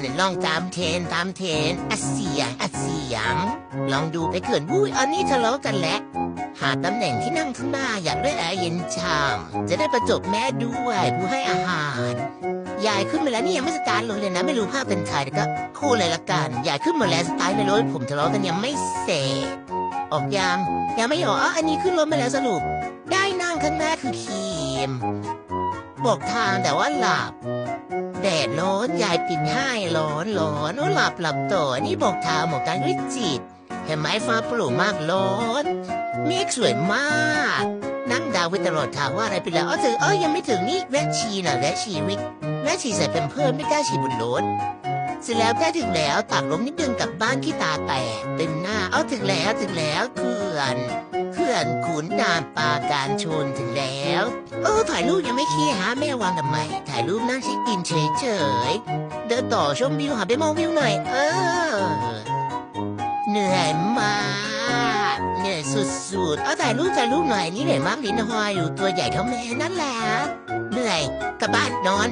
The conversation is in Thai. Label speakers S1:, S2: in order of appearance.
S1: เนี่ยลองตามเทรนตามเทรนอัดเสียงอัดเสียง ลองดูไปเขินวุ้ยอันนี้ทะเลาะกันแล้ว หาตำแหน่งที่นั่งข้างหน้าอยากได้แอร์เย็นชามจะได้ประจบแม่ด้วยผู้ให้อาหารยายขึ้นมาแล้วนี่ยังไม่สตาร์ทรถเลยนะ ไม่รู้ภาพเป็นใครแต่ก็คู่เลยละกันยายขึ้นมาแล้วสตาร์ทในรถผมทะเลาะกันยังไม่เสร็จออกยังยังไม่ออกอ๋ออันนี้ขึ้นรถมาแล้วสรุป ได้นั่งข้างหน้าคือคีมบอกทางแต่ว่าหลับ แดดร้อนยายปิดให้ร้อนร้อนโอ้หลับหลับต่อนี่บอกทางบอกการวิจิต เห็นไหมฟ้าปร่งมากร้อนเมฆสวยมาก นั่งดาวไว้ตลอดทางว่าอะไรไปแล้วอ๋อถึงเอ้ยยังไม่ถึงนี่แวะชีน่ะแวะชีวิกแวะชีใส่เป็นเพิ่มไม่กล้าชีบนรถเสร็จแล้วใกล้ถึงแล้วตากลมนิดนึงกลับบ้านขี้ตาแตกเต็น เอาถึงแล้วถึงแล้วเขื่อนเขื่อนขุนนามปาการชนถึงแล้ว เออถ่ายรูปยังไม่ขี้หาแม่วางทำไม ถ่ายรูปนั่งช็คอินเฉยๆเดินต่อชมวิวหาไปมองวิวหน่อย เออ เหนื่อยมากเหนื่อยสุดๆเอาถ่ายรูปถ่ายรูปหน่อยนี่เหนื่อยมากลิ้นหอยอยู่ตัวใหญ่เท่าแม่นั่นแหละเหนื่อยกลับบ้านนอน